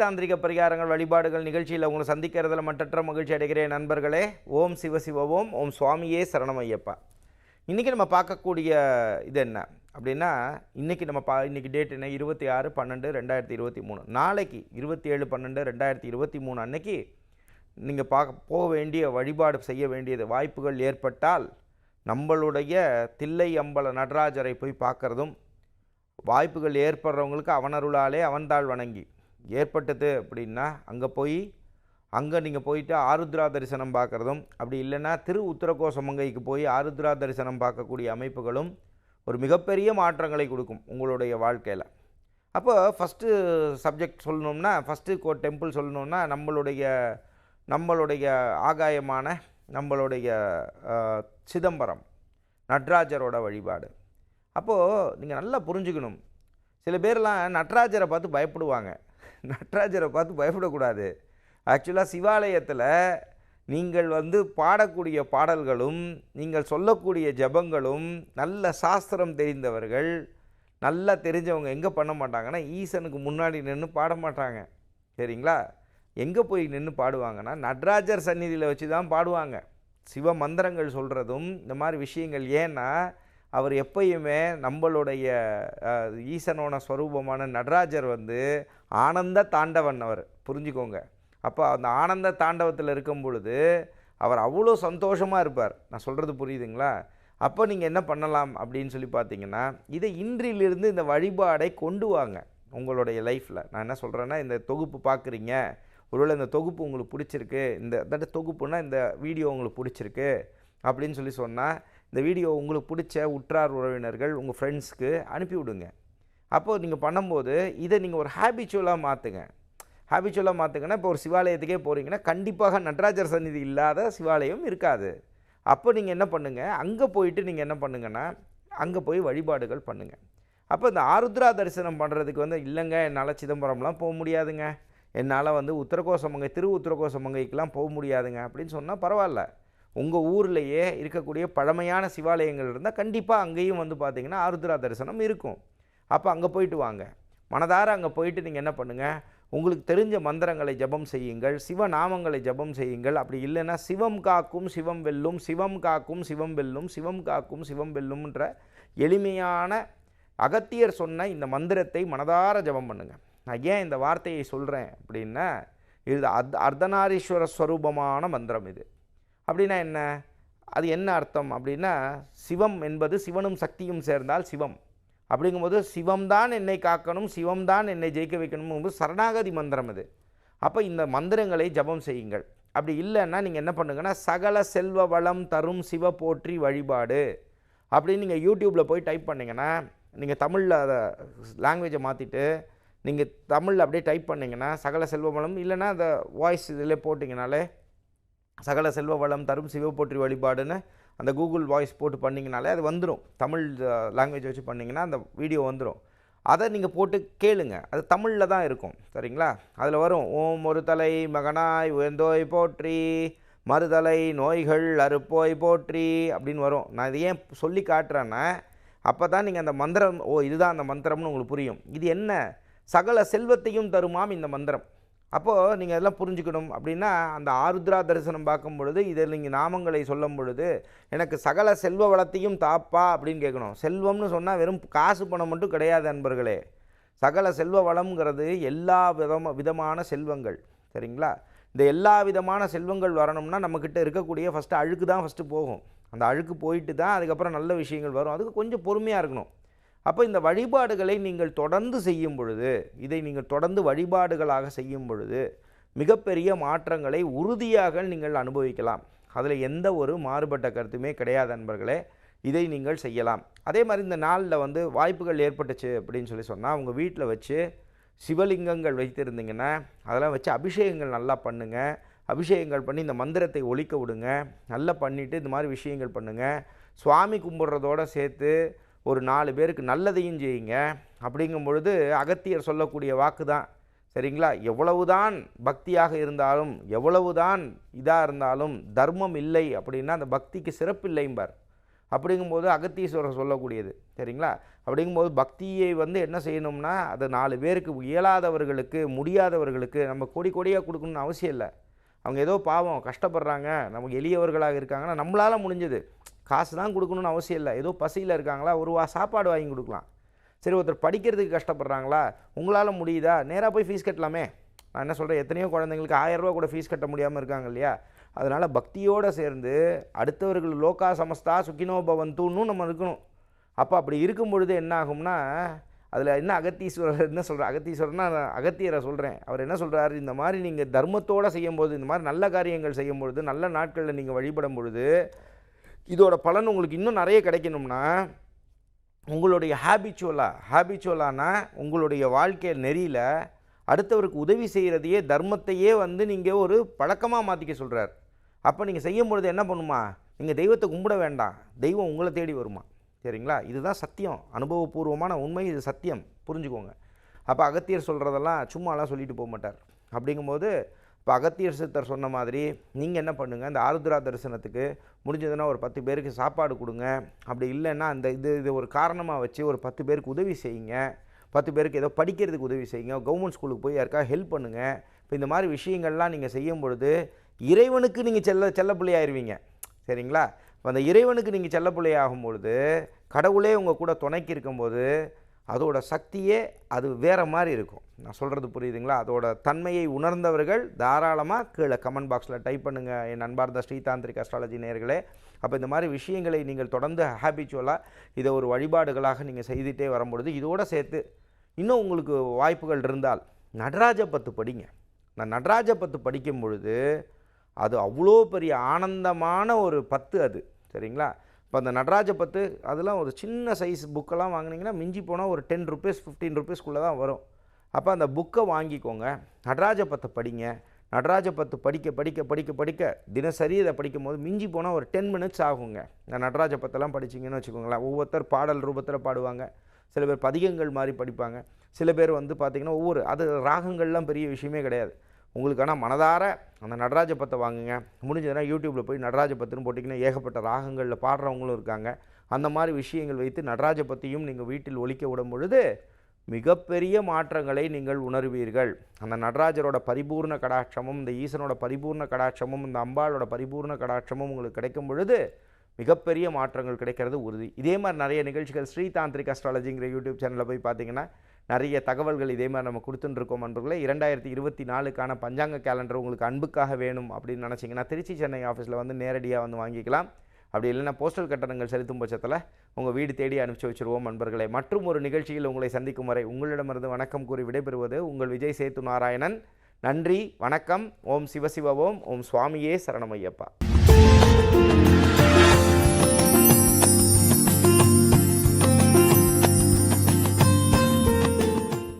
தாந்திரிக பரிகாரங்கள் வழிபாடுகள் நிகழ்ச்சியில் உங்களை சந்திக்கிறதுல மற்றற்ற மகிழ்ச்சி அடைகிறேன் நண்பர்களே. ஓம் சிவ ஓம் ஓம் சுவாமியே சரணம் ஐயப்பா இன்றைக்கி நம்ம பார்க்கக்கூடிய இது என்ன? அப்படின்னா இன்றைக்கி நம்ம பா இன்றைக்கி டேட் என்ன? இருபத்தி ஆறு பன்னெண்டு ரெண்டாயிரத்தி இருபத்தி மூணு. நாளைக்கு இருபத்தி ஏழு பன்னெண்டு ரெண்டாயிரத்தி இருபத்தி மூணு அன்னைக்கு நீங்கள் பார்க்க போக வேண்டிய வழிபாடு செய்ய வேண்டியது வாய்ப்புகள் ஏற்பட்டால் நம்மளுடைய தில்லை அம்பல நடராஜரை போய் பார்க்குறதும் வாய்ப்புகள் ஏற்படுறவங்களுக்கு அவனருளாலே அவன்தாள் வணங்கி ஏற்பட்டது அப்படின்னா அங்கே போய் அங்கே நீங்கள் போயிட்டு ஆருத்ரா தரிசனம் பார்க்குறதும் அப்படி இல்லைன்னா திரு உத்தரகோசமங்கைக்கு போய் ஆருத்ரா தரிசனம் பார்க்கக்கூடிய அமைப்புகளும் ஒரு மிகப்பெரிய மாற்றங்களை கொடுக்கும் உங்களுடைய வாழ்க்கையில். அப்போ ஃபஸ்ட்டு சப்ஜெக்ட் சொல்லணும்னா ஃபஸ்ட்டு கோ டெம்பிள் சொல்லணும்னா நம்மளுடைய நம்மளுடைய ஆகாயமான நம்மளுடைய சிதம்பரம் நட்ராஜரோட வழிபாடு. அப்போது நீங்கள் நல்லா புரிஞ்சுக்கணும். சில பேர்லாம் நட்ராஜரை பார்த்து பயப்படுவாங்க. நடராஜரை பார்த்து பயப்படக்கூடாது. ஆக்சுவலாக சிவாலயத்தில் நீங்கள் வந்து பாடக்கூடிய பாடல்களும் நீங்கள் சொல்லக்கூடிய ஜபங்களும் நல்ல சாஸ்திரம் தெரிந்தவர்கள் நல்லா தெரிஞ்சவங்க எங்கே பண்ண மாட்டாங்கன்னா ஈசனுக்கு முன்னாடி நின்று பாட மாட்டாங்க. சரிங்களா? எங்கே போய் நின்று பாடுவாங்கன்னா நடராஜர் சந்நிதியில் வச்சு தான் பாடுவாங்க. சிவ மந்திரங்கள் சொல்கிறதும் இந்த மாதிரி விஷயங்கள். ஏன்னா அவர் எப்பயுமே நம்மளுடைய ஈசனோட ஸ்வரூபமான நடராஜர் வந்து ஆனந்த தாண்டவன் அவர். புரிஞ்சுக்கோங்க. அப்போ அந்த ஆனந்த தாண்டவத்தில் இருக்கும் பொழுது அவர் அவ்வளோ சந்தோஷமாக இருப்பார். நான் சொல்கிறது புரியுதுங்களா? அப்போ நீங்கள் என்ன பண்ணலாம் அப்படின்னு சொல்லி பார்த்தீங்கன்னா இதை இன்றிலிருந்து இந்த வழிபாடை கொண்டு வாங்க உங்களுடைய லைஃப்பில் நான் என்ன சொல்கிறேன்னா இந்த தொகுப்பு பார்க்குறீங்க. ஒருவேளை இந்த தொகுப்பு உங்களுக்கு பிடிச்சிருக்கு. இந்த தட்ட தொகுப்புனா இந்த வீடியோ உங்களுக்கு பிடிச்சிருக்கு அப்படின்னு சொல்லி சொன்னால் இந்த வீடியோ உங்களுக்கு பிடிச்ச உற்றார் உறவினர்கள் உங்கள் ஃப்ரெண்ட்ஸ்க்கு அனுப்பி விடுங்க. அப்போது நீங்கள் பண்ணும்போது இதை நீங்கள் ஒரு ஹேபிச்சுவலாக மாற்றுங்க ஹேபிச்சுவலாக மாற்றுங்கன்னா இப்போ ஒரு சிவாலயத்துக்கே போகிறீங்கன்னா கண்டிப்பாக நடராஜர் சந்நிதி இல்லாத சிவாலயம் இருக்காது. அப்போ நீங்கள் என்ன பண்ணுங்கள் அங்கே போயிட்டு நீங்கள் என்ன பண்ணுங்கன்னா அங்கே போய் வழிபாடுகள் பண்ணுங்கள் அப்போ இந்த ஆருத்ரா தரிசனம் பண்ணுறதுக்கு வந்து இல்லைங்க என்னால் சிதம்பரம்லாம் போக முடியாதுங்க. என்னால் வந்து உத்தரகோசமங்கை திரு உத்தரகோசமங்கைக்கெலாம் போக முடியாதுங்க. அப்படின்னு சொன்னால் பரவாயில்ல. உங்கள் ஊர்லேயே இருக்கக்கூடிய பழமையான சிவாலயங்கள் இருந்தால் கண்டிப்பாக அங்கேயும் வந்து பார்த்தீங்கன்னா ஆருத்ரா தரிசனம் இருக்கும். அப்போ அங்கே போயிட்டு வாங்க. மனதார அங்கே போயிட்டு நீங்கள் என்ன பண்ணுங்கள் உங்களுக்கு தெரிஞ்ச மந்திரங்களை ஜெபம் செய்யுங்கள். சிவநாமங்களை ஜெபம் செய்யுங்கள். அப்படி இல்லைன்னா சிவம் காக்கும் சிவம் வெல்லும் சிவம் காக்கும் சிவம் வெல்லும் சிவம் காக்கும் சிவம் வெல்லும்ன்ற எளிமையான அகத்தியர் சொன்ன இந்த மந்திரத்தை மனதார ஜெபம் பண்ணுங்கள் நான் ஏன் இந்த வார்த்தையை சொல்கிறேன் அப்படின்னா இது அர்த்தநாரீஸ்வர ஸ்வரூபமான மந்திரம் இது. அப்படின்னா என்ன? அது என்ன அர்த்தம் அப்படின்னா சிவம் என்பது சிவனும் சக்தியும் சேர்ந்தால் சிவம். அப்படிங்கும்போது சிவம்தான் என்னை காக்கணும் சிவம்தான் என்னை ஜெயிக்க வைக்கணும் சரணாகதி மந்திரம் அது அப்போ இந்த மந்திரங்களை ஜபம் செய்யுங்கள். அப்படி இல்லைன்னா நீங்கள் என்ன பண்ணுங்கன்னா சகல செல்வ வளம் தரும் சிவ போற்றி வழிபாடு. அப்படின்னு நீங்கள் யூடியூப்பில் போய் டைப் பண்ணிங்கன்னா நீங்கள் தமிழில் அதை லாங்குவேஜை மாற்றிட்டு நீங்கள் தமிழில் அப்படியே டைப் பண்ணிங்கன்னா சகல செல்வ வளம் இல்லைன்னா அந்த வாய்ஸ் இதில் போட்டிங்கனாலே சகல செல்வ வளம் தரும் சிவப்போற்றி வழிபாடுன்னு அந்த கூகுள் வாய்ஸ் போட்டு பண்ணிங்கனாலே அது வந்துடும் தமிழ் லாங்குவேஜ் வச்சு பண்ணிங்கன்னா அந்த வீடியோ வந்துடும் அதை நீங்கள் போட்டு கேளுங்க. அது தமிழில் தான் இருக்கும். சரிங்களா? அதில் வரும் ஓம் ஒரு தலை மகனாய் உயர்ந்தோய் போற்றி மறுதலை நோய்கள் அறுப்போய் போற்றி அப்படின்னு வரும். நான் இது ஏன் சொல்லி காட்டுறேன்னா அப்போ தான் நீங்கள் அந்த மந்திரம் ஓ இதுதான் அந்த மந்திரம்னு உங்களுக்கு புரியும். இது என்ன? சகல செல்வத்தையும் தருமாம் இந்த மந்திரம். அப்போது நீங்கள் அதெல்லாம் புரிஞ்சுக்கணும். அப்படின்னா அந்த ஆருத்ரா தரிசனம் பார்க்கும் பொழுது இதில் நீங்கள் நாமங்களை சொல்லும் பொழுது எனக்கு சகல செல்வ வளத்தையும் தாப்பா அப்படின்னு கேட்கணும். செல்வம்னு சொன்னால் வெறும் காசு பணம் மட்டும் கிடையாது நண்பர்களே சகல செல்வ வளம்ங்கிறது எல்லா விதம விதமான செல்வங்கள். சரிங்களா? இந்த எல்லா விதமான செல்வங்கள் வரணும்னா நம்மக்கிட்ட இருக்கக்கூடிய ஃபஸ்ட்டு அழுக்கு தான் ஃபஸ்ட்டு போகும். அந்த அழுக்கு போயிட்டு தான் அதுக்கப்புறம் நல்ல விஷயங்கள் வரும். அதுக்கு கொஞ்சம் பொறுமையாக இருக்கணும். அப்போ இந்த வழிபாடுகளை நீங்கள் தொடர்ந்து செய்யும் பொழுது இதை நீங்கள் தொடர்ந்து வழிபாடுகளாக செய்யும் பொழுது மிகப்பெரிய மாற்றங்களை உறுதியாக நீங்கள் அனுபவிக்கலாம். அதில் எந்த ஒரு மாறுபட்ட கருத்துமே கிடையாது நண்பர்களே. இதை நீங்கள் செய்யலாம். அதே மாதிரி இந்த நாளில் வந்து வாய்ப்புகள் ஏற்பட்டுச்சு அப்படின்னு சொல்லி சொன்னால் உங்கள் வீட்டில் வச்சு சிவலிங்கங்கள் வைத்திருந்தீங்கன்னா அதெல்லாம் வச்சு அபிஷேகங்கள் நல்லா பண்ணுங்கள் அபிஷேகங்கள் பண்ணி இந்த மந்திரத்தை ஒழிக்க விடுங்க. நல்லா பண்ணிவிட்டு இந்த மாதிரி விஷயங்கள் பண்ணுங்கள் சுவாமி கும்பிட்றதோட சேர்த்து ஒரு நாலு பேருக்கு நல்லதையும் செய்யுங்க அப்படிங்கும் பொழுது அகத்தியர் சொல்லக்கூடிய வாக்கு தான் சரிங்களா? எவ்வளவுதான் பக்தியாக இருந்தாலும் எவ்வளவுதான் இதாக இருந்தாலும் தர்மம் இல்லை அப்படின்னா அந்த பக்திக்கு சிறப்பு இல்லைம்பார். அப்படிங்கும்போது அகத்தீஸ்வரர் சொல்லக்கூடியது. சரிங்களா? அப்படிங்கும்போது பக்தியை வந்து என்ன செய்யணும்னா அது நாலு பேருக்கு இயலாதவர்களுக்கு முடியாதவர்களுக்கு நம்ம கோடி கோடியாக கொடுக்கணும்னு அவசியம் இல்லை. அவங்க ஏதோ பாவம் கஷ்டப்படுறாங்க நமக்கு எளியவர்களாக இருக்காங்கன்னா நம்மளால் முடிஞ்சது. காசு தான் கொடுக்கணும்னு அவசியம் இல்லை. ஏதோ பசியில் இருக்காங்களா ஒரு வா சாப்பாடு வாங்கி கொடுக்கலாம். சரி ஒருத்தர் படிக்கிறதுக்கு கஷ்டப்படுறாங்களா உங்களால் முடியுதா? நேராக போய் ஃபீஸ் கட்டலாமே. நான் என்ன சொல்கிறேன் எத்தனையோ குழந்தைங்களுக்கு ஆயிரம் கூட ஃபீஸ் கட்ட முடியாமல் இருக்காங்க இல்லையா? அதனால் பக்தியோடு சேர்ந்து அடுத்தவர்கள் லோகா சமஸ்தா சுக்கினோ பவந்துன்னு நம்ம இருக்கணும். அப்போ அப்படி இருக்கும் பொழுது என்ன ஆகும்னா அதில் என்ன அகத்தீஸ்வரர் என்ன சொல்கிற அகத்தீஸ்வரர்னா அகத்தியரை சொல்கிறேன் அவர் என்ன சொல்கிறாரு இந்த மாதிரி நீங்கள் தர்மத்தோடு செய்யும்போது இந்த மாதிரி நல்ல காரியங்கள் செய்யும்பொழுது நல்ல நாட்களில் நீங்கள் வழிபடும் பொழுது இதோட பலன் உங்களுக்கு இன்னும் நிறைய கிடைக்கணும்னா உங்களுடைய ஹேபிச்சுவலாக ஹேபிச்சுவலானா உங்களுடைய வாழ்க்கை நெறியில் அடுத்தவருக்கு உதவி செய்கிறதையே தர்மத்தையே வந்து நீங்கள் ஒரு பழக்கமாக மாற்றிக்க சொல்கிறார் அப்போ நீங்கள் செய்யும் பொழுது என்ன பண்ணுமா? நீங்கள் தெய்வத்தை கும்பிட வேண்டாம். தெய்வம் உங்களை தேடி வருமா? சரிங்களா? இதுதான் சத்தியம். அனுபவபூர்வமான உண்மை இது சத்தியம். புரிஞ்சுக்கோங்க. அப்போ அகத்தியர் சொல்கிறதெல்லாம் சும்மாலாம் சொல்லிட்டு போக மாட்டார் அப்படிங்கும்போது இப்போ அகத்தியர் சித்தர் சொன்ன மாதிரி நீங்கள் என்ன பண்ணுங்கள் இந்த ஆருத்ரா தரிசனத்துக்கு முடிஞ்சதுன்னா ஒரு பத்து பேருக்கு சாப்பாடு கொடுங்க. அப்படி இல்லைன்னா அந்த இது இது ஒரு காரணமாக வச்சு ஒரு பத்து பேருக்கு உதவி செய்யுங்க. பத்து பேருக்கு ஏதோ படிக்கிறதுக்கு உதவி செய்யுங்க. கவர்மெண்ட் ஸ்கூலுக்கு போய் யாருக்கா ஹெல்ப் பண்ணுங்கள் இப்போ இந்த மாதிரி விஷயங்கள்லாம் நீங்கள் செய்யும் பொழுது இறைவனுக்கு நீங்கள் செல்ல செல்லப்பிள்ளையாயிருவீங்க. சரிங்களா? இப்போ அந்த இறைவனுக்கு நீங்கள் செல்லப்பிள்ளை ஆகும் பொழுது கடவுளே உங்கள் கூட துணைக்கு இருக்கும்போது அதோட சக்தியே அது வேறு மாதிரி இருக்கும். நான் சொல்கிறது புரியுதுங்களா? அதோட தன்மையை உணர்ந்தவர்கள் தாராளமாக கீழே கமெண்ட் பாக்ஸில் டைப் பண்ணுங்கள் என் அன்பார்ந்த ஸ்ரீதாந்திரிக் அஸ்ட்ராலஜி நேர்களே அப்போ இந்த மாதிரி விஷயங்களை நீங்கள் தொடர்ந்து ஹேபிச்சுவலாக இதை ஒரு வழிபாடுகளாக நீங்கள் செய்துட்டே வரும்பொழுது இதோடு சேர்த்து இன்னும் உங்களுக்கு வாய்ப்புகள் இருந்தால் நடராஜ பத்து படிங்க. நான் நடராஜ பத்து படிக்கும் பொழுது அது அவ்வளோ பெரிய ஆனந்தமான ஒரு பத்து அது. சரிங்களா? இப்போ அந்த நடராஜ பத்து அதெல்லாம் ஒரு சின்ன சைஸ் புக்கெல்லாம் வாங்கினீங்கன்னா மிஞ்சி போனால் ஒரு டென் ருபீஸ் ஃபிஃப்டீன் ருபீஸ்க்குள்ளே தான் வரும். அப்போ அந்த புக்கை வாங்கிக்கோங்க. நடராஜ பத்தை படிங்க. நடராஜ பத்து படிக்க படிக்க படிக்க படிக்க தினசரி இதை படிக்கும் போது மிஞ்சி போனால் ஒரு டென் மினிட்ஸ் ஆகுங்க. இந்த நடராஜ பத்தெல்லாம் படிச்சிங்கன்னு வச்சுக்கோங்களேன். ஒவ்வொருத்தர் பாடல் ரூபத்தில் பாடுவாங்க. சில பேர் பதிகங்கள் மாதிரி படிப்பாங்க. சில பேர் வந்து பார்த்திங்கன்னா ஒவ்வொரு அது ராகங்கள்லாம் பெரிய விஷயமே கிடையாது. உங்களுக்கு ஆனால் மனதார அந்த நடராஜ பத்தை வாங்குங்க. முடிஞ்சதுன்னா யூடியூப்பில் போய் நடராஜ பத்துன்னு போட்டிங்கன்னா ஏகப்பட்ட ராகங்களில் பாடுறவங்களும் இருக்காங்க. அந்த மாதிரி விஷயங்கள் வைத்து நடராஜ பற்றியும் நீங்கள் வீட்டில் ஒழிக்க விடும் பொழுது மிகப்பெரிய மாற்றங்களை நீங்கள் உணர்வீர்கள். அந்த நடராஜரோட பரிபூர்ண கடாட்சமும் இந்த ஈசனோட பரிபூர்ண கடாட்சமும் இந்த அம்பாளோட பரிபூர்ண கடாட்சமும் உங்களுக்கு கிடைக்கும் பொழுது மிகப்பெரிய மாற்றங்கள் கிடைக்கிறது உறுதி. இதே மாதிரி நிறைய நிகழ்ச்சிகள் ஸ்ரீதாந்திரிக் அஸ்ட்ராலஜிங்கிற யூடியூப் சேனலில் போய் பார்த்தீங்கன்னா நிறைய தகவல்கள் இதே மாதிரி நம்ம கொடுத்துட்டுருக்கோம் நண்பர்களே. இரண்டாயிரத்தி இருபத்தி நாலுக்கான பஞ்சாங்க கேலண்டர் உங்களுக்கு அன்புக்காக வேணும் அப்படின்னு நினச்சிங்கன்னா திருச்சி சென்னை ஆஃபீஸில் வந்து நேரடியாக வந்து வாங்கிக்கலாம். அப்படி இல்லைன்னா போஸ்டல் கட்டணங்கள் செலுத்தும் பட்சத்தில் உங்கள் வீடு தேடி அனுப்பிச்சி வச்சுருவோம் நண்பர்களே. மற்றும் ஒரு நிகழ்ச்சியில் உங்களை சந்திக்கும் வரை உங்களிடமிருந்து வணக்கம் கூறி விடைபெறுவது உங்கள் விஜய் சேத்து நாராயணன் நன்றி வணக்கம். ஓம் சிவசிவ ஓம். ஓம் சுவாமியே சரணமையப்பா